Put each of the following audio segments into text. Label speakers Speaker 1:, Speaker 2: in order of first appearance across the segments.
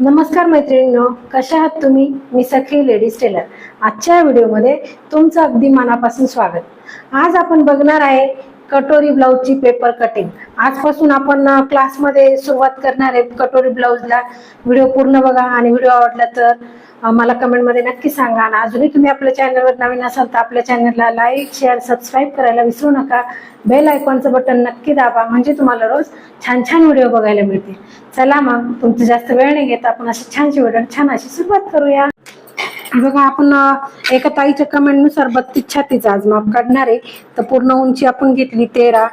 Speaker 1: नमस्कार मैत्रिणींनो कशा आहात तुम्ही? मी सखी लेडीज टेलर. आजच्या व्हिडिओमध्ये तुमचं अगदी मनापासून स्वागत. आज आपण बघणार आहे कटोरी ब्लाऊजची पेपर कटिंग आजपासून आपण क्लासमध्ये सुरुवात करणार आहे कटोरी ब्लाऊजला. व्हिडिओ पूर्ण बघा आणि व्हिडिओ आवडला तर मला कमेंटमध्ये नक्की सांगा. आणि अजूनही तुम्ही आपल्या चॅनलवर नवीन असाल तर आपल्या चॅनलला लाईक शेअर सबस्क्राईब करायला विसरू नका. बेल आयकॉनचं बटन नक्की दाबा. म्हणजे तुम्हाला रोज छान छान व्हिडिओ बघायला मिळतील. चला मग तुमचं जास्त वेळ नाही घेत आपण अशी छानशी व्हिडिओ छान अशी सुरुवात करूया. बघा आपण एका ताईच्या कमेंटनुसार बत्तीस छातीचा आज माप काढणार आहे. तर पूर्ण उंची आपण घेतली तेरा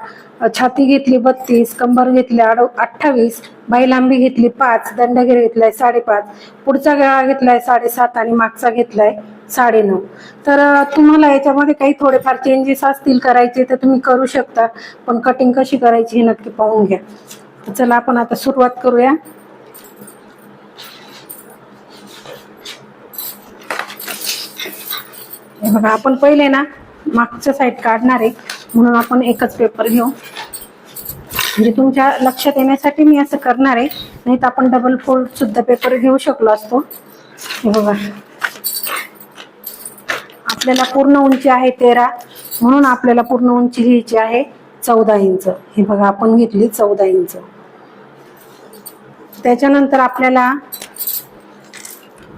Speaker 1: छाती घेतली बत्तीस कंबर घेतली आडो अठ्ठावीस बाई लांबी घेतली पाच दंडगिरी घेतलाय साडेपाच पुढचा गळा घेतलाय साडेसात आणि मागचा घेतलाय साडेनऊ. तर तुम्हाला याच्यामध्ये काही थोडेफार चेंजेस असतील करायचे तर तुम्ही करू शकता पण कटिंग कशी करायची हे नक्की पाहून घ्या. चला आपण आता सुरुवात करूया. बघा आपण पहिले ना मागच्या साईड काढणार आहे. म्हणून आपण एकच पेपर घेऊ. म्हणजे तुमच्या लक्षात येण्यासाठी मी असं करणार आहे. नाही तर आपण डबल फोल्ड सुद्धा पेपर घेऊ शकलो असतो. हे बघा. आपल्याला पूर्ण उंची आहे तेरा. म्हणून आपल्याला पूर्ण उंची घ्यायची आहे चौदा इंच. हे बघा आपण घेतली चौदा इंच. त्याच्यानंतर आपल्याला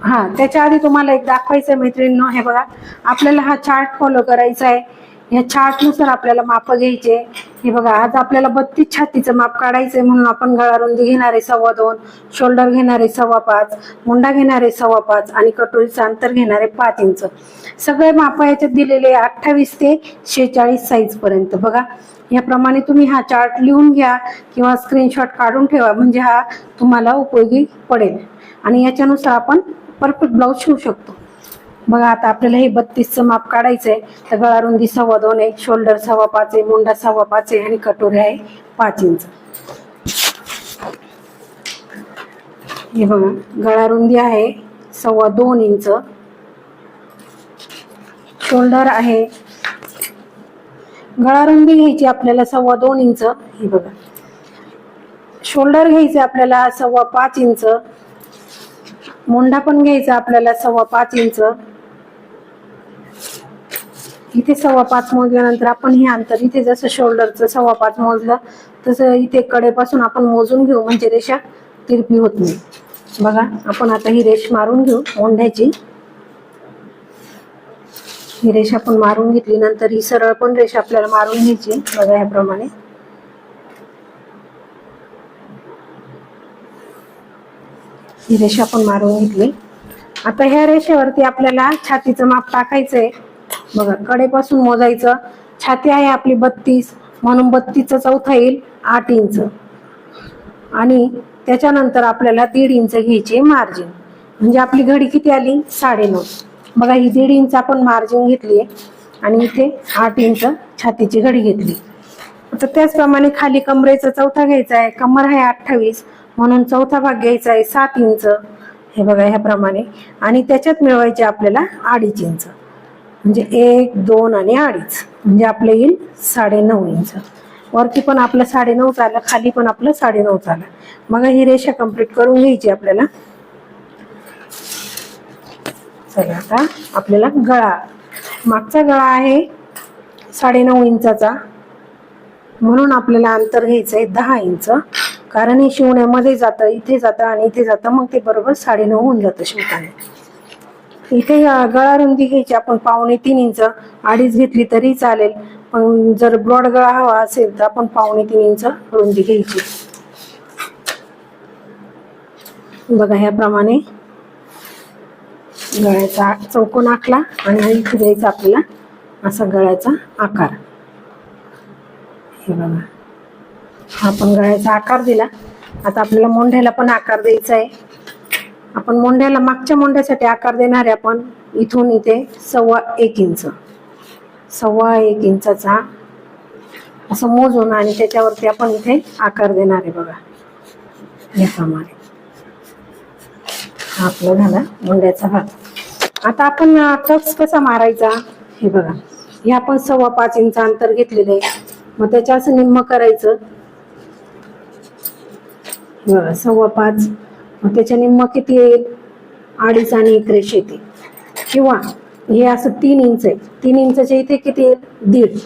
Speaker 1: हा त्याच्या आधी तुम्हाला एक दाखवायचं मैत्रिणींनो हे बघा. आपल्याला हा चार्ट फॉलो करायचा आहे या चार्टनुसार आपल्याला माप घ्यायचे. हे बघा आज आपल्याला बत्तीस छातीचं माप काढायचंय म्हणून आपण गळारुंदी घेणार आहे सव्वा दोन शोल्डर घेणार आहे सव्वा पाच मुंडा घेणार आहे सव्वा पाच आणि कटोरीचं अंतर घेणार आहे पाच इंच. सगळे माप याच्यात दिलेले अठ्ठावीस ते शेहेचाळीस साईज पर्यंत. बघा याप्रमाणे तुम्ही हा चार्ट लिहून घ्या किंवा स्क्रीनशॉट काढून ठेवा म्हणजे हा तुम्हाला उपयोगी पडेल. आणि याच्यानुसार आपण परफेक्ट ब्लाऊज शिवू शकतो. बघा आता आपल्याला हे बत्तीसचं माप काढायचं आहे तर गळा रुंदी सव्वा दोन आहे शोल्डर सव्वा पाच आहे मुंडा सव्वा पाच आहे आणि कटोरी आहे पाच इंच. हे बघा गळा रुंदी आहे सव्वा दोन इंच. शोल्डर आहे. गळा रुंदी घ्यायची आपल्याला सव्वा दोन इंच. हे बघा. शोल्डर घ्यायचं आपल्याला सव्वा पाच इंच. मुंडा पण घ्यायचा आपल्याला सव्वा पाच इंच. इथे सव्वा पाच मोजल्यानंतर आपण हे अंतर इथे जसं शोल्डरचं सव्वा पाच मोजलं तसं इथे कडेपासून आपण मोजून घेऊ म्हणजे रेषा तिरपी होत नाही. बघा आपण आता ही रेष मारून घेऊ मोंढ्याची. ही रेषा आपण मारून घेतली नंतर ही सरळ पण रेषा आपल्याला मारून घ्यायची बघा ह्याप्रमाणे. ही रेषा आपण मारून घेतली. आता ह्या रेषेवरती आपल्याला छातीचं माप टाकायचंय. बघा कडेपासून मोजायचं. छाती आहे आपली बत्तीस म्हणून बत्तीसचा चौथा येईल आठ इंच. आणि त्याच्यानंतर आपल्याला दीड इंच घ्यायची मार्जिन म्हणजे आपली घडी किती आली? साडेनऊ. बघा ही दीड इंच आपण मार्जिन घेतली आणि इथे आठ इंच छातीची घडी घेतली. आता त्याचप्रमाणे खाली कमरेचा चौथा घ्यायचा आहे. कमर आहे अठ्ठावीस म्हणून चौथा भाग घ्यायचा आहे सात इंच. हे बघा ह्याप्रमाणे. आणि त्याच्यात मिळवायचे आपल्याला अडीच इंच. म्हणजे एक दोन आणि अडीच. म्हणजे आपलं येईल साडेनऊ इंच. वरती पण आपलं साडेनऊ झालं खाली पण आपलं साडेनऊ झालं मग ही रेषा कंप्लीट करून घ्यायची आपल्याला. चला आता आपल्याला गळा. मागचा गळा आहे साडेनऊ इंचाचा. म्हणून आपल्याला अंतर घ्यायचं आहे दहा इंच. कारण हे शिवण्यामध्ये जातं इथे जातं आणि इथे जातं मग ते बरोबर साडेनऊ होऊन जातं शिवताना. इथे गळा रुंदी घ्यायची आपण पावणे तीन इंच अडीच घेतली तरी चालेल. पण जर ब्रॉड गळा हवा असेल तर आपण पावणे तीन इंच रुंदी घ्यायची. बघा ह्याप्रमाणे गळ्याचा चौकोन आखला आणि इथे द्यायचा आपल्याला असा गळ्याचा आकार. हे बघा. आपण गळ्याचा आकार दिला. आता आपल्याला मोंढ्याला पण आकार द्यायचा आहे. आपण मोंढ्याला मागच्या मोंढ्यासाठी आकार देणार आहे आपण. इथून इथे सव्वा एक इंच. सव्वा एक इंचाचा असं मोजून आणि त्याच्यावरती आपण इथे आकार देणार आहे बघा. याप्रमाणे. हा आपला झाला मोंढ्याचा भाग. आता आपण टक्स कसा मारायचा हे बघा. हे आपण सव्वा पाच इंच अंतर घेतलेलं आहे. मग त्याच्या असं निम्म करायचं. सव्वा पाच. मग त्याच्या किती येईल? अडीच आणि एक रेष येते. किंवा हे असं तीन इंच आहे. तीन इंचच्या इथे किती येईल? दीड.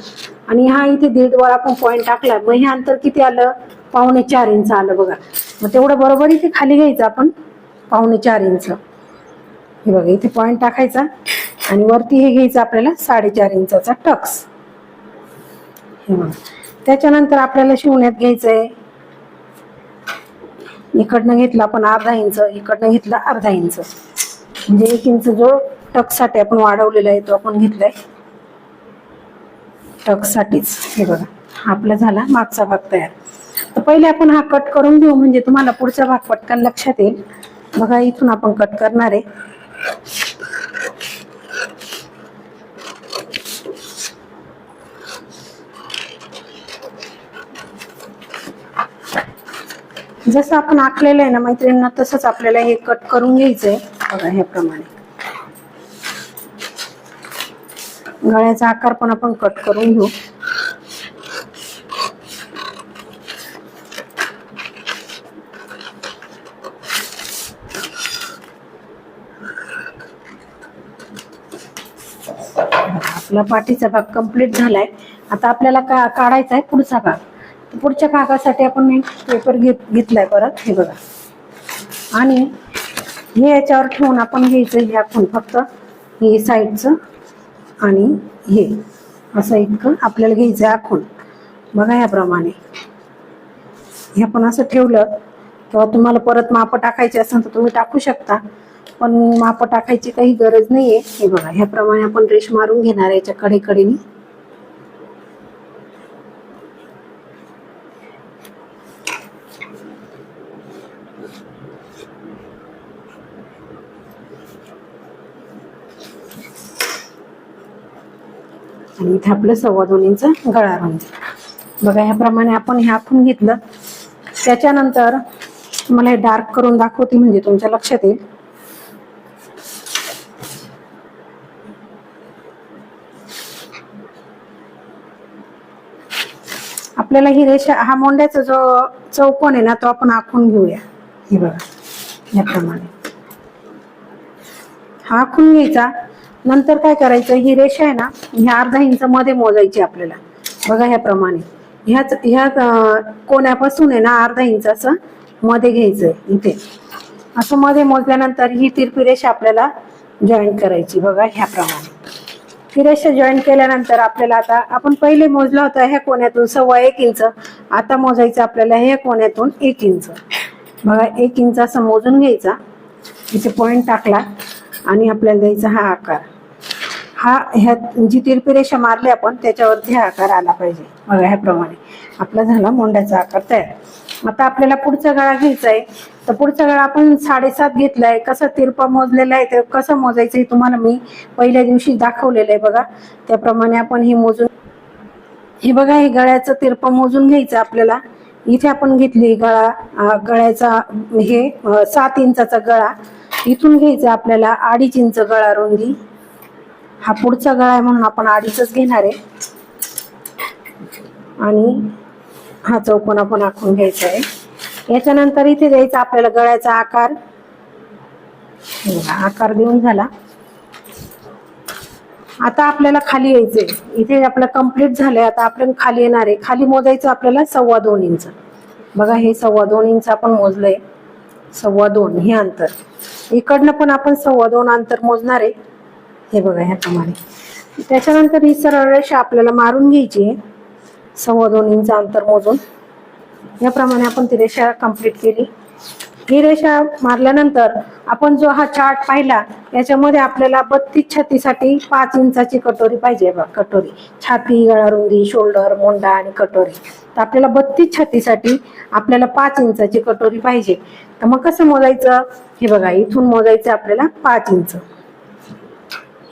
Speaker 1: आणि हा इथे दीड वर आपण पॉईंट टाकला मग हे अंतर किती आलं? पावणे चार इंच आलं बघा. मग तेवढं बरोबर इथे खाली घ्यायचं आपण. पावणे चार इंच. हे बघा इथे पॉईंट टाकायचा. आणि वरती हे घ्यायचं आपल्याला साडेचार इंचाचा टक्स. हे बघा. त्याच्यानंतर आपल्याला शिवण्यात घ्यायचं आहे इकडनं घेतला आपण अर्धा इंच इकडनं घेतला अर्धा इंच. म्हणजे एक इंच जो टकसाठी आपण वाढवलेला आहे तो आपण घेतलाय. टकसाठीच हे बघा. आपला झाला मागचा भाग तयार. तर पहिले आपण हा कट करून घेऊ म्हणजे तुम्हाला पुढचा भाग पटकन लक्षात येईल. बघा इथून आपण कट करणार आहे. जसं आपण आखलेलं आहे ना मैत्रिणींना तसंच आपल्याला हे कट करून घ्यायचंय. बघा ह्याप्रमाणे गळ्याचा आकार पण आपण कट करून घेऊ. आपला पाठीचा भाग कंप्लीट झालाय. आता आपल्याला का काढायचा आहे पुढचा भाग. पुढच्या भागासाठी आपण मी पेपर घेत घेतलाय परत हे बघा. आणि हे याच्यावर ठेवून आपण घ्यायचं हे आपण फक्त हे साईडचं आणि हे. असं इतकं आपल्याला घ्यायचं आहे आखून. बघा याप्रमाणे. हे आपण असं ठेवलं किंवा तुम्हाला परत माप टाकायचे असेल तर तुम्ही टाकू शकता. पण माप टाकायची काही गरज नाही आहे हे बघा ह्याप्रमाणे आपण रेश मारून घेणार याच्या कडेकडेने. आणि इथे आपलं सव्वा दोन इंच गळा राहून बघा ह्याप्रमाणे आपण हे आखून घेतलं. त्याच्यानंतर तुम्हाला हे डार्क करून दाखवते म्हणजे तुमच्या लक्षात येईल. आपल्याला ही रेषा हा मोंड्याचा जो चौकोन आहे ना तो आपण आखून घेऊया. हे बघा याप्रमाणे हा आखून घ्यायचा. नंतर काय करायचं ही रेषा आहे ना ह्या अर्धा इंच मध्ये मोजायची आपल्याला. बघा ह्याप्रमाणे. ह्याच ह्या कोण्यापासून आहे ना अर्धा इंच असं मध्ये घ्यायचंय इथे. असं मध्ये मोजल्यानंतर ही तिरपी रेषा आपल्याला जॉईन करायची बघा ह्याप्रमाणे. ही रेषा जॉईन केल्यानंतर आपल्याला आता आपण पहिले मोजला होता ह्या कोण्यातून सव्वा एक इंच. आता मोजायचं आपल्याला ह्या कोण्यातून एक इंच. बघा एक इंच असं मोजून घ्यायचा. इथे पॉईंट टाकला. आणि आपल्याला द्यायचा हा आकार. हा ह्या जी तिरपी रेषा मारली आपण त्याच्यावरती हा आकार आला पाहिजे. बघा ह्याप्रमाणे. आपला झाला मोंड्याचा आकार तयार. आता आपल्याला पुढचा गळा घ्यायचा आहे. तर पुढचा गळा आपण साडेसात घेतलाय. कसा तिरपा मोजलेला आहे ते कसं मोजायचं हे तुम्हाला मी पहिल्या दिवशी दाखवलेलं आहे बघा. त्याप्रमाणे आपण हे मोजून हे बघा हे गळ्याचं तिरपा मोजून घ्यायचं आपल्याला. इथे आपण घेतली गळा गळ्याचा हे सात इंचाचा गळा. इथून घ्यायचं आपल्याला अडीच इंच गळा रुंदी. हा पुढचा गळा आहे म्हणून आपण अडीचच घेणार आहे. आणि हा चौकोन आपण आखून घ्यायचा आहे. याच्यानंतर इथे द्यायचा आपल्याला गळ्याचा आकार. आकार देऊन झाला. आता आपल्याला खाली यायचंय. इथे आपलं कंप्लीट झालंय. आता आपल्याला खाली येणार आहे. खाली मोजायचं आपल्याला सव्वा दोन इंच. बघा हे सव्वा दोन इंच आपण मोजलंय. सव्वा दोन हे अंतर. इकडनं पण आपण सव्वा दोन अंतर मोजणार आहे. हे बघा ह्याप्रमाणे त्याच्यानंतर ही सरळ रेषा आपल्याला मारून घ्यायची आहे. सव्वा दोन इंच अंतर मोजून. याप्रमाणे आपण ती रेषा कंप्लीट केली. ही रेषा मारल्यानंतर आपण जो हा चार्ट पाहिला याच्यामध्ये आपल्याला बत्तीस छातीसाठी पाच इंचाची कटोरी पाहिजे बघ कटोरी. छाती गळारुंदी शोल्डर मोंडा आणि कटोरी. तर आपल्याला बत्तीस छातीसाठी आपल्याला पाच इंचाची कटोरी पाहिजे. तर मग कसं मोजायचं? हे बघा इथून मोजायचं आपल्याला पाच इंच.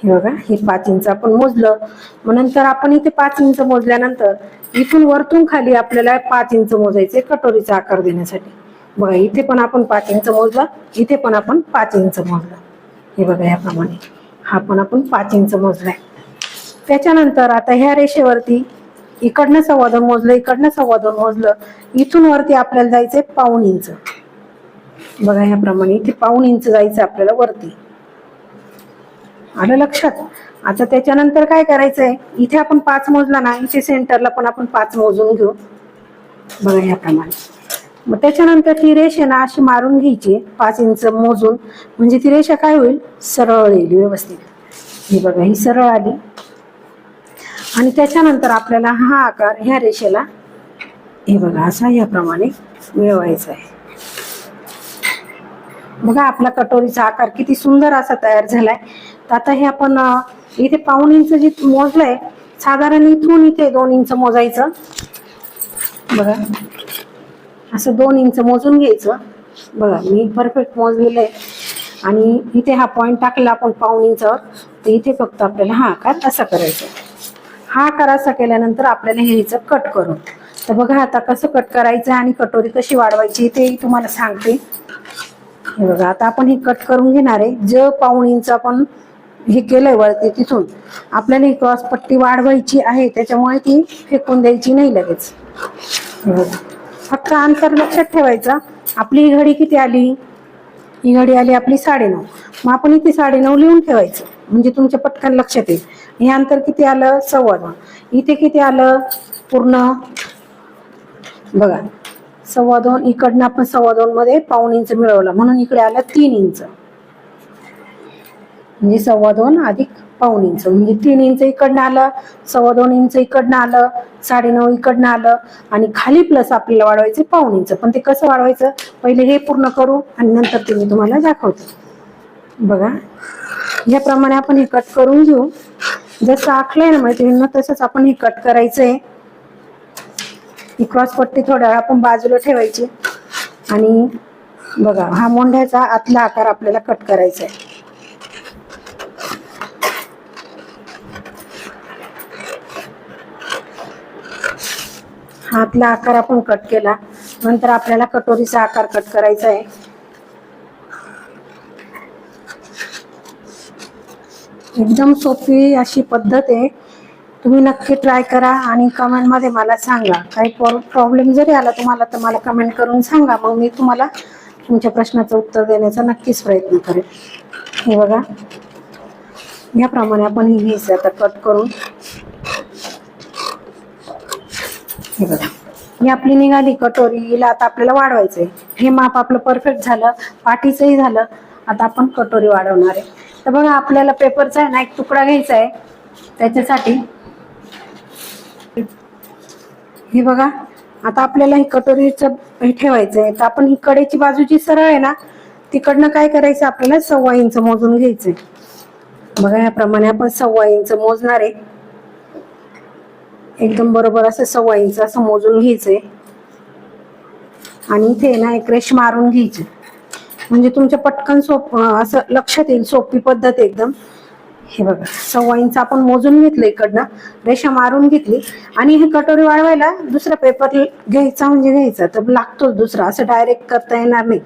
Speaker 1: हे बघा हे पाच इंच आपण मोजलं. मग नंतर आपण इथे पाच इंच मोजल्यानंतर इथून वरतून खाली आपल्याला पाच इंच मोजायचे कटोरीचा आकार देण्यासाठी. बघा इथे पण आपण पाच इंच मोजला इथे पण आपण पाच इंच मोजला. हे बघा याप्रमाणे. हा पण आपण पाच इंच मोजलाय. त्याच्यानंतर आता ह्या रेषेवरती इकडनं संवादन मोजलं इकडनं संवादन मोजलं. इथून वरती आपल्याला जायचंय पाऊन इंच. बघा ह्याप्रमाणे इथे पाऊन इंच जायचं आपल्याला वरती. आलं लक्षात? आता त्याच्यानंतर काय करायचंय? इथे आपण पाच मोजला ना इथे सेंटरला पण आपण पाच मोजून घेऊ. बघा ह्याप्रमाणे मग त्याच्यानंतर ती रेषा ना अशी मारून घ्यायची पाच इंच मोजून. म्हणजे ती रेषा काय होईल? सरळ येईल व्यवस्थित. ही बघा ही सरळ आली. आणि त्याच्यानंतर आपल्याला हा आकार ह्या रेषेला हे बघा असा याप्रमाणे मिळवायचा आहे. बघा आपला कटोरीचा आकार किती सुंदर असा तयार झालाय. तर आता हे आपण इथे पाऊण इंच जे मोजलंय साधारण इथून इथे दोन इंच मोजायचं. बघा. असं दोन इंच मोजून घ्यायचं. बघा मी परफेक्ट मोजलेलं आहे. आणि इथे हा पॉईंट टाकला आपण पाऊन इंचावर. तर इथे फक्त आपल्याला हा आकार असा करायचा हा आकार असा केल्यानंतर आपल्याला हे ह्याचं कट करून. तर बघा आता कसं कट करायचं आणि कटोरी कशी वाढवायची ते तुम्हाला सांगते. हे बघा आता आपण हे कट करून घेणार आहे. ज पाऊण इंच आपण हे केलंय वरती तिथून. आपल्याला ही क्रॉस पट्टी वाढवायची आहे त्याच्यामुळे ती फेकून द्यायची नाही लगेच. बघा. फक्त अंतर लक्षात ठेवायचा. आपली ही घडी किती आली? ही घडी आली आपली साडेनऊ. मग आपण इथे साडेनऊ लिहून ठेवायचं. म्हणजे तुमच्या पटकन लक्षात येईल. हे अंतर किती आलं? सव्वा दोन इथे किती आलं? पूर्ण? बघा. सव्वा दोन इकडनं आपण सव्वा दोन मध्ये पाऊण इंच मिळवलं. म्हणून इकडे आलं तीन इंच. म्हणजे सव्वा दोन अधिक पाऊन इंच. म्हणजे तीन इंच इकडनं आलं सव्वा दोन इंच इकडनं आलं साडेनऊ इकडनं आलं आणि खाली प्लस आपल्याला वाढवायचे पाऊन इंच. पण ते कसं वाढवायचं? पहिले हे पूर्ण करू आणि नंतर ते मी तुम्हाला दाखवते. बघा. याप्रमाणे आपण हे कट करून घेऊ. जसं आखलंय ना मैत्रिणींना तसंच आपण हे कट करायचंय. ही क्रॉस पट्टी थोड्या वेळ आपण बाजूला ठेवायची. आणि बघा हा मोंढ्याचा आतला आकार आपल्याला कट करायचा आहे हातला आकार आपण कट केला. नंतर आपल्याला कटोरीचा आकार कट करायचा आहे. एकदम सोपी अशी पद्धत आहे. तुम्ही नक्की ट्राय करा आणि कमेंटमध्ये मला सांगा. काही प्रॉब्लेम जरी आला तुम्हाला तर मला कमेंट करून सांगा. मग मी तुम्हाला तुमच्या प्रश्नाचं उत्तर देण्याचा नक्कीच प्रयत्न करेन. हे बघा. याप्रमाणे आपण ही आता कट करून हे बघा. ही आपली निघाली कटोरी हिला आता आपल्याला वाढवायचंय. हे माप आपलं परफेक्ट झालं पाठीचंही झालं. आता आपण कटोरी वाढवणार आहे. तर बघा आपल्याला पेपरचा आहे ना एक तुकडा घ्यायचा आहे. त्याच्यासाठी हे बघा आता आपल्याला ही कटोरीचं हे ठेवायचं आहे तर आपण ही कडेची बाजू जी सरळ आहे ना तिकडनं काय करायचं आपल्याला? सव्वा इंच मोजून घ्यायचंय. बघा याप्रमाणे आपण सव्वा इंच मोजणार आहे. एकदम बरोबर असं सव्वा इंच असं मोजून घ्यायचंय. आणि इथे ना एक रेश मारून घ्यायची. म्हणजे तुमच्या पटकन सोप असं लक्षात येईल सोपी पद्धत एकदम. हे बघा सव्वा इंच आपण मोजून घेतलं इकडनं रेषा मारून घेतली. आणि हे कटोरी वाढवायला दुसरा पेपर घ्यायचा म्हणजे घ्यायचा तर लागतोच दुसरा असं डायरेक्ट करता येणार नाही.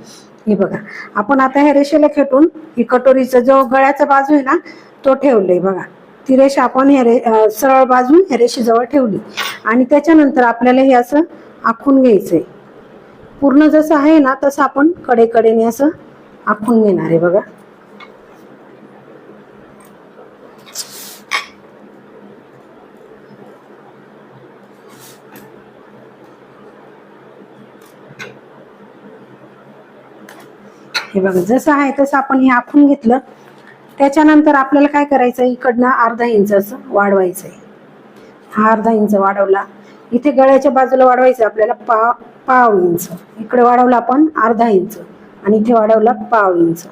Speaker 1: हे बघा आपण आता ह्या रेषेला खेटून ही कटोरीचा जो गळ्याचा बाजू आहे ना तो ठेवलाय बघा. ती रेष आपण ह्या रे सरळ बाजून ह्या रेषेजवळ ठेवली. आणि त्याच्यानंतर आपल्याला हे असं आखून घ्यायचंय. पूर्ण जसं आहे ना तसं आपण कडेकडेने असं आखून घेणार आहे बघा. हे बघा जसं आहे तसं आपण हे आखून घेतलं. त्याच्यानंतर आपल्याला काय करायचं इकडनं अर्धा इंच असं वाढवायचं आहे हा अर्धा इंच वाढवला. इथे गळ्याच्या बाजूला वाढवायचं आपल्याला पा पाव इंच. इकडे वाढवला आपण अर्धा इंच आणि इथे वाढवला पाव इंच.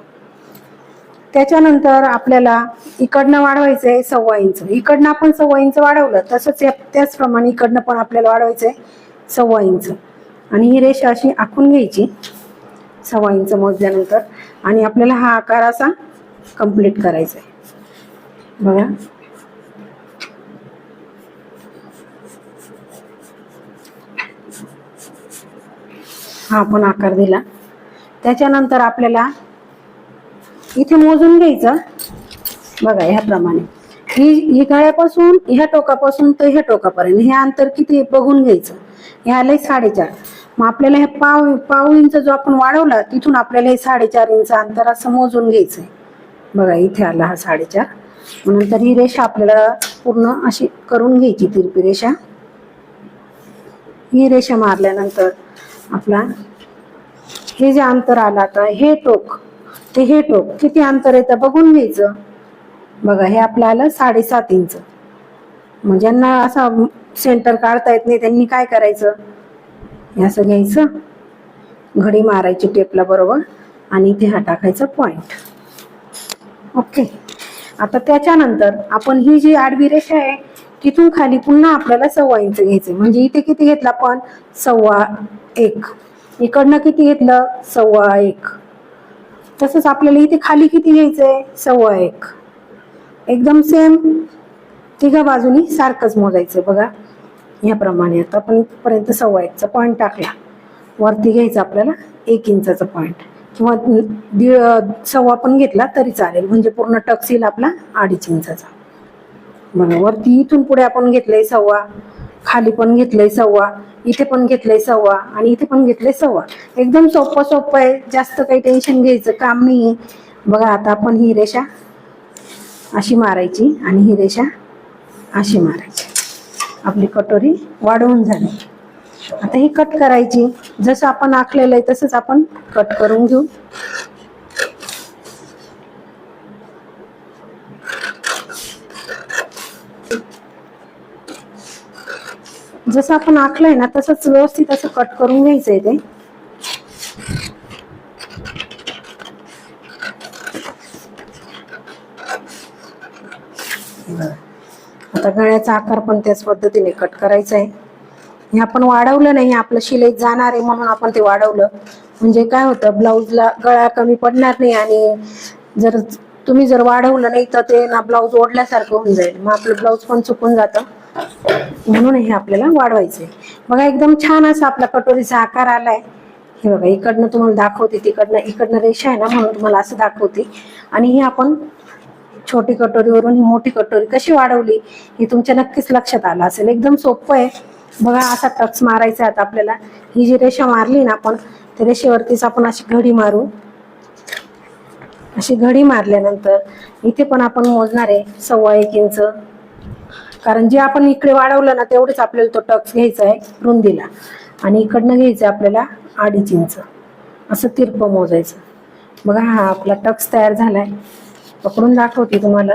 Speaker 1: त्याच्यानंतर आपल्याला इकडनं वाढवायचं आहे सव्वा इंच. इकडनं आपण सव्वा इंच वाढवलं तसंच या- त्याचप्रमाणे इकडनं पण आपल्याला वाढवायचं आहे सव्वा इंच. आणि ही रेषा अशी आखून घ्यायची सव्वा इंच मोजल्यानंतर. आणि आपल्याला हा आकार असा कंप्लीट करायचं आहे बघा. हा आपण आकार दिला. त्याच्यानंतर आपल्याला इथे मोजून घ्यायचं. बघा ह्याप्रमाणे. ही ही गळ्यापासून ह्या टोकापासून तर ह्या टोकापर्यंत. हे अंतर किती बघून घ्यायचं. हे आलंय साडेचार. मग आपल्याला हे पाव पाव इंच जो आपण वाढवला तिथून आपल्याला हे साडेचार इंच अंतर असं मोजून घ्यायचंय. बघा इथे आला हा साडेचार नंतर ही रेषा आपल्याला पूर्ण अशी करून घ्यायची तिरपी रेषा. ही रेषा मारल्यानंतर आपला हे जे अंतर आलं आता हे टोक ते हे टोक किती अंतर येतं बघून घ्यायचं. बघा हे आपलं आलं साडेसात इंच. म्हणजे मग ज्यांना असं सेंटर काढता येत नाही त्यांनी काय करायचं? हे असं घ्यायचं. घडी मारायची टेपला बरोबर आणि इथे हा टाकायचा पॉइंट ओके. आता त्याच्यानंतर आपण ही जी आडवी रेषा आहे तिथून खाली पुन्हा आपल्याला सव्वा इंच घ्यायचं म्हणजे इथे किती घेतलं आपण? सव्वा एक. इकडनं किती घेतलं? सव्वा एक. तसंच आपल्याला इथे खाली किती घ्यायचंय? सव्वा एक. एकदम सेम तिघा बाजूनी सारखंच मोजायचं बघा. याप्रमाणे आता आपण इथपर्यंत सव्वा एकचा पॉईंट टाकला. वरती घ्यायचा आपल्याला एक इंचाचा पॉईंट किंवा दीड सव्वा पण घेतला तरी चालेल. म्हणजे पूर्ण टक्स येईल आपला अडीच इंचाचा. बघा वरती इथून पुढे आपण घेतलंय सव्वा खाली पण घेतलंय सव्वा इथे पण घेतलंय सव्वा आणि इथे पण घेतलंय सव्वा. एकदम सोपं सोपं आहे. जास्त काही टेन्शन घ्यायचं काम नाही बघा आता आपण ही रेषा अशी मारायची आणि ही रेषा अशी मारायची. आपली कटोरी वाढवून झाली. आता ही कट करायची. जसं आपण आखलेलं आहे तसंच आपण कट करून घेऊ. जसं आपण आखलंय ना तसंच व्यवस्थित असं कट करून घ्यायचंय ते. आता गळ्याचा आकार पण त्याच पद्धतीने कट करायचा आहे हे आपण वाढवलं नाही आपलं शिलाई जाणार आहे म्हणून आपण ते वाढवलं. म्हणजे काय होतं ब्लाऊजला गळा कमी पडणार नाही आणि जर तुम्ही जर वाढवलं नाही तर ते ना ब्लाऊज ओढल्यासारखं होऊन जाईल. मग आपलं ब्लाऊज पण चुकून जातं. म्हणून हे आपल्याला वाढवायचंय. बघा एकदम छान असा आपला कटोरीचा आकार आलाय. हे बघा इकडनं तुम्हाला दाखवते तिकडनं इकडनं रेषा आहे ना म्हणून तुम्हाला असं दाखवते. आणि हे आपण छोटी कटोरीवरून ही मोठी कटोरी कशी वाढवली हे तुमच्या नक्कीच लक्षात आलं असेल. एकदम सोपं आहे. बघा असा टच मारायचा आता आपल्याला. ही जी रेषा मारली ना आपण त्या रेषेवरतीच आपण अशी घडी मारू. अशी घडी मारल्यानंतर इथे पण आपण मोजणार आहे सव्वा एक इंच. कारण जे आपण इकडे वाढवलं ना तेवढेच आपल्याला तो टक्स घ्यायचा आहे रुंदीला. आणि इकडनं घ्यायचं आहे आपल्याला अडीच इंच. असं तिरपं मोजायचं. बघा हा आपला टक्स तयार झालाय. पकडून दाखवते तुम्हाला.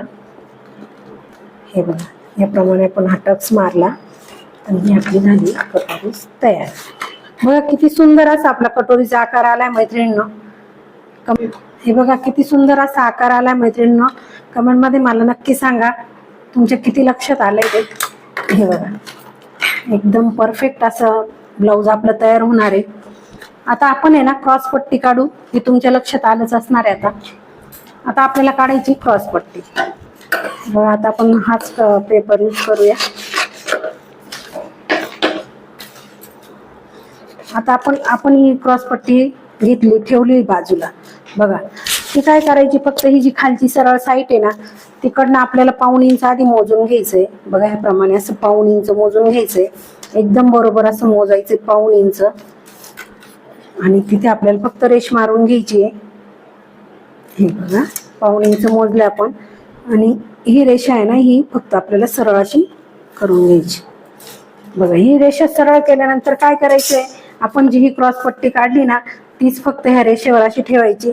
Speaker 1: हे बघा याप्रमाणे आपण हा टक्स मारला. आणि ही आपली झाली कटोरी तयार. बघा किती सुंदर असा आपला कटोरीचा आकार आलाय मैत्रिणीनं. कमी हे बघा किती सुंदर असा आकार आलाय मैत्रिणीनं. कमेंटमध्ये मला नक्की सांगा तुमच्या किती लक्षात आलंय ते. हे बघा. एकदम परफेक्ट असं ब्लाऊज आपलं तयार होणार आहे. आता आपण आहे ना क्रॉस पट्टी काढू. हे तुमच्या लक्षात आलंच असणार आहे आता. आता आपल्याला काढायची क्रॉस पट्टी. बघा आता आपण हाच पेपर यूज करूया. आता आपण आपण ही क्रॉस पट्टी घेतली ठेवली बाजूला. बघा ती काय करायची? फक्त ही जी खालची सरळ साईट आहे ना तिकडनं आपल्याला पाऊण इंच आधी मोजून घ्यायचंय. बघा ह्याप्रमाणे असं पाऊण इंच मोजून घ्यायचंय. एकदम बरोबर असं मोजायचंय पाऊण इंच. आणि तिथे आपल्याला फक्त रेश मारून घ्यायची आहे. हे बघा पाऊण इंच मोजलं आपण. आणि ही रेषा आहे ना ही फक्त आपल्याला सरळ अशी करून घ्यायची. बघा ही रेषा सरळ केल्यानंतर काय करायचंय? आपण जी ही क्रॉस पट्टी काढली ना तीच फक्त ह्या रेषेवर अशी ठेवायची.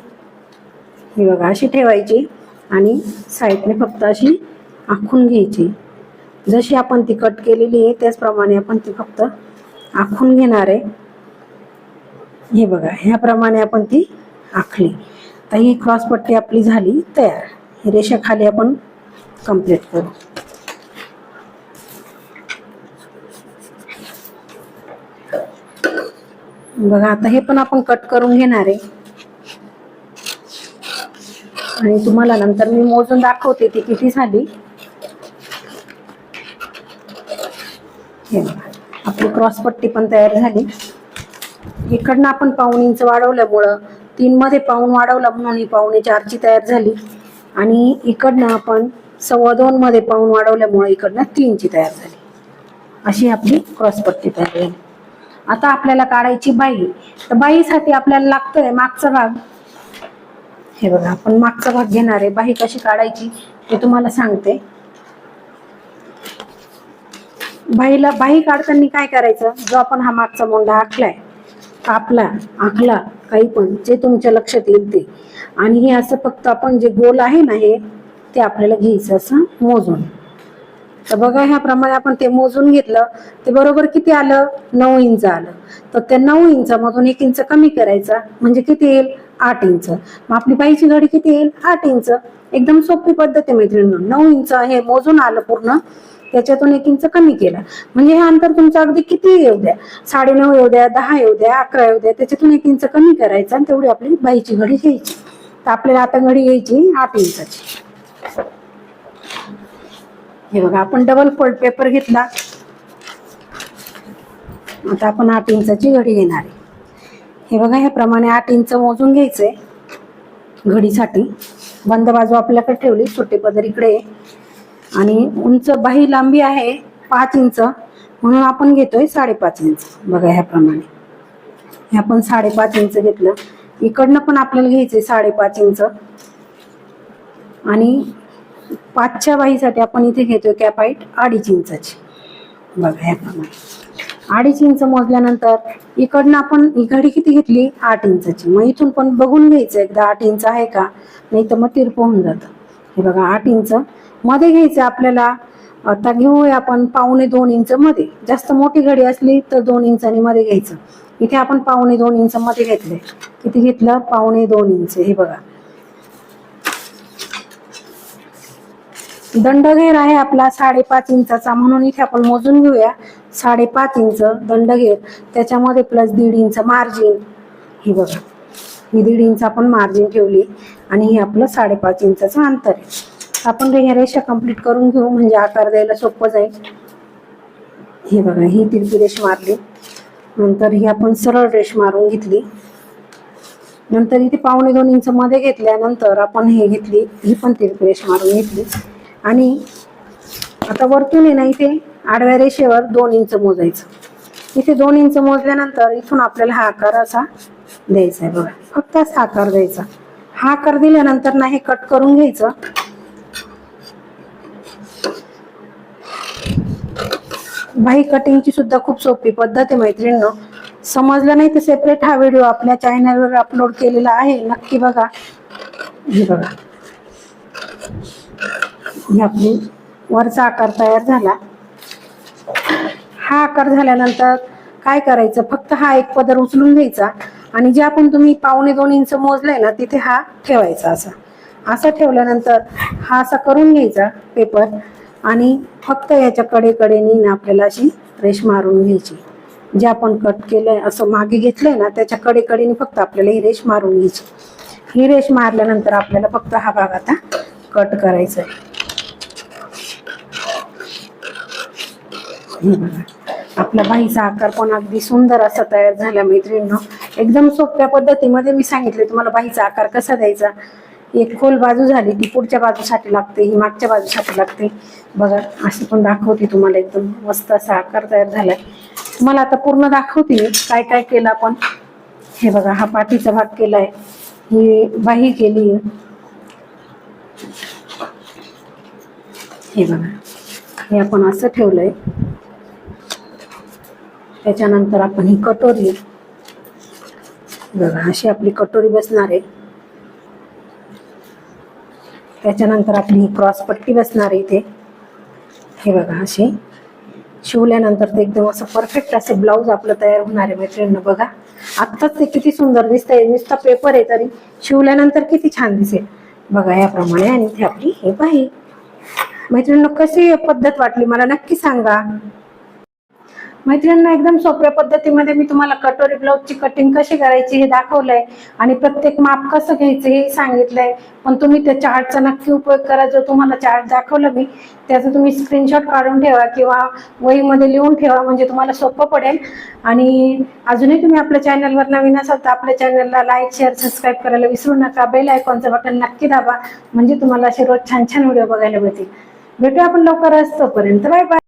Speaker 1: ही बघा अशी ठेवायची आणि साईडने फक्त अशी आखून घ्यायची. जशी आपण ती कट केलेली आहे त्याचप्रमाणे आपण ती फक्त आखून घेणार आहे. हे बघा ह्याप्रमाणे आपण ती आखली. तर ही क्रॉस पट्टी आपली झाली तयार. ही रेषा खाली आपण कंप्लीट करू. बघा आता हे पण आपण कट करून घेणार आहे. आणि तुम्हाला नंतर मी मोजून दाखवते ती किती झाली. हे आपली क्रॉसपट्टी पण तयार झाली. इकडनं आपण पाऊण इंच वाढवल्यामुळं तीन मध्ये पाऊण वाढवला म्हणून ही पावणे चारची तयार झाली. आणि इकडनं आपण सव्वा दोन मध्ये पाऊण वाढवल्यामुळे इकडनं तीनची तयार झाली. अशी आपली क्रॉसपट्टी तयार झाली. आता आपल्याला काढायची बाई. तर बाईसाठी आपल्याला लागतोय मागचा भाग. हे बघा आपण मागचा भाग घेणार आहे. बाई कशी काढायची ते तुम्हाला सांगते. बाईला बाई काढताना काय करायचं? जो आपण हा मागचा मोंडा आखलाय कापला आखला काही पण जे तुमच्या लक्षात येईल ते. आणि हे असं फक्त आपण जे गोल आहे ना हे ते आपल्याला घ्यायचं असं मोजून. तर बघा ह्याप्रमाणे आपण ते मोजून घेतलं ते बरोबर किती आलं? नऊ इंच आलं. तर त्या नऊ इंचामधून एक इंच कमी करायचा म्हणजे किती येईल? आठ इंच. मग आपली बाईची घडी किती येईल? आठ इंच. एकदम सोपी पद्धत आहे मैत्रिणींनो. नऊ इंच हे मोजून आलं पूर्ण त्याच्यातून एक इंच कमी केलं. म्हणजे हे अंतर तुमचं अगदी किती येऊ द्या? साडे नऊ येऊ द्या दहा येऊ द्या अकरा येऊ द्या त्याच्यातून एक इंच कमी करायचं आणि तेवढी आपली बाईची घडी घ्यायची. तर आपल्याला आता घडी घ्यायची आठ इंचाची. हे बघा आपण डबल फोल्ड पेपर घेतला. आता आपण आठ इंचाची घडी घेणार आहे. हे बघा ह्याप्रमाणे आठ इंच मोजून घ्यायचंय घडीसाठी. बंद बाजू आपल्याकडे ठेवली छोटे पदर इकडे आणि उंच बाही लांबी आहे पाच इंच म्हणून आपण घेतोय साडेपाच इंच. बघा ह्याप्रमाणे. हे आपण साडेपाच इंच घेतलं. इकडनं पण आपल्याला घ्यायचंय साडेपाच इंच. आणि पाचच्या बाईसाठी आपण इथे घेतोय कॅप हाईट अडीच इंचाची. बघा याप्रमाणे अडीच इंच मोजल्यानंतर इकडनं आपण ही घडी किती घेतली? आठ इंचाची. मग इथून पण बघून घ्यायचं एकदा आठ इंच आहे का? नाही तर मग तिरप होऊन जातं. हे बघा आठ इंच मध्ये घ्यायचं आपल्याला. आता घेऊया आपण पावणे दोन इंच मध्ये. जास्त मोठी घडी असली तर दोन इंचांनी मध्ये घ्यायचं. इथे आपण पावणे दोन इंच मध्ये घेतले किती घेतलं? पावणे दोन इंच. हे बघा. दंडघेर आहे आपला साडेपाच इंचाचा. म्हणून इथे आपण मोजून घेऊया. साडेपाच इंच दंडघेर. त्याच्यामध्ये प्लस दीड इंच मार्जिन हे बघा. ही दीड इंच आपण मार्जिन ठेवली. आणि हे आपलं साडेपाच इंचाचं अंतर आहे. आपण ह्या रेषा कंप्लीट करून घेऊ. म्हणजे आकार द्यायला सोपं जाईल. हे बघा ही तिरकी रेष मारली. नंतर ही आपण सरळ रेष मारून घेतली. नंतर इथे पावणे दोन इंच मध्ये घेतल्यानंतर आपण हे घेतली. ही पण तिरकी रेष मारून घेतली. आणि आता वरतून आहे ना इथे आडव्या रेषेवर दोन इंच मोजायचं. इथे दोन इंच मोजल्यानंतर इथून आपल्याला हा आकार असा द्यायचा आहे बघा. फक्त असा आकार द्यायचा. हा आकार दिल्यानंतर ना हे कट करून घ्यायचं. बाई कटिंगची सुद्धा खूप सोपी पद्धत आहे मैत्रिणींनो. समजलं नाही तर सेपरेट हा व्हिडिओ आपल्या चॅनलवर अपलोड केलेला आहे. नक्की बघा. हे बघा. ही आपली वरचा आकार तयार झाला. हा आकार झाल्यानंतर काय करायचं? फक्त हा एक पदर उचलून घ्यायचा आणि जे आपण तुम्ही पावणे दोन इंच मोजलंय ना तिथे हा ठेवायचा असा. असा ठेवल्यानंतर हा असा करून घ्यायचा पेपर आणि फक्त याच्या कडेकडेने ना आपल्याला अशी रेष मारून घ्यायची. जे आपण कट केलंय असं मागे घेतलंय ना त्याच्या कडेकडेने फक्त आपल्याला ही रेष मारून घ्यायची. ही रेष मारल्यानंतर आपल्याला फक्त हा भाग आता कट करायचा आहे हे बघा आपला बाईचा आकार पण अगदी सुंदर असा तयार झाला मैत्रिणींनो. एकदम सोप्या पद्धतीमध्ये मी सांगितले तुम्हाला बाईचा आकार कसा द्यायचा. एक खोल बाजू झाली ती पुढच्या बाजूसाठी लागते ही मागच्या बाजूसाठी लागते. बघा अशी पण दाखवते तुम्हाला एकदम मस्त असा आकार तयार झालाय. तुम्हाला आता पूर्ण दाखवते मी काय काय केलं आपण. हे बघा हा पाठीचा भाग केलाय. ही बाही केली. हे बघा हे आपण असं ठेवलंय. त्याच्यानंतर आपण ही कटोरी. बघा अशी आपली कटोरी बसणार आहे. त्याच्यानंतर आपली ही क्रॉस पट्टी बसणार आहे इथे. हे बघा अशी. शिवल्यानंतर ते एकदम असं परफेक्ट असं ब्लाऊज आपलं तयार होणार आहे मैत्रिणींना बघा. आत्ताच ते किती सुंदर दिसतंय नुसता पेपर आहे तरी. शिवल्यानंतर किती छान दिसेल. बघा याप्रमाणे आणि इथे आपली हे बाही मैत्रिणींना कशी पद्धत वाटली? मला नक्की सांगा. मैत्रिणींना एकदम सोप्या पद्धतीमध्ये मी तुम्हाला कटोरी ब्लाऊजची कटिंग कशी करायची हे दाखवलंय. आणि प्रत्येक माप कसं घ्यायचं हे सांगितलंय. पण तुम्ही त्या चार्टचा नक्की उपयोग करा. जो तुम्हाला चार्ट दाखवला मी त्याचा तुम्ही स्क्रीनशॉट काढून ठेवा किंवा वहीमध्ये लिहून ठेवा. म्हणजे तुम्हाला सोपं पडेल. आणि अजूनही तुम्ही आपल्या चॅनलवर नवीन असाल तर आपल्या चॅनलला लाईक शेअर सबस्क्राईब करायला विसरू नका. बेल आयकॉनचं बटन नक्की दाबा. म्हणजे तुम्हाला असे रोज छान छान व्हिडिओ बघायला मिळतील. भेटूया आपण लवकरच. तोपर्यंत बाय बाय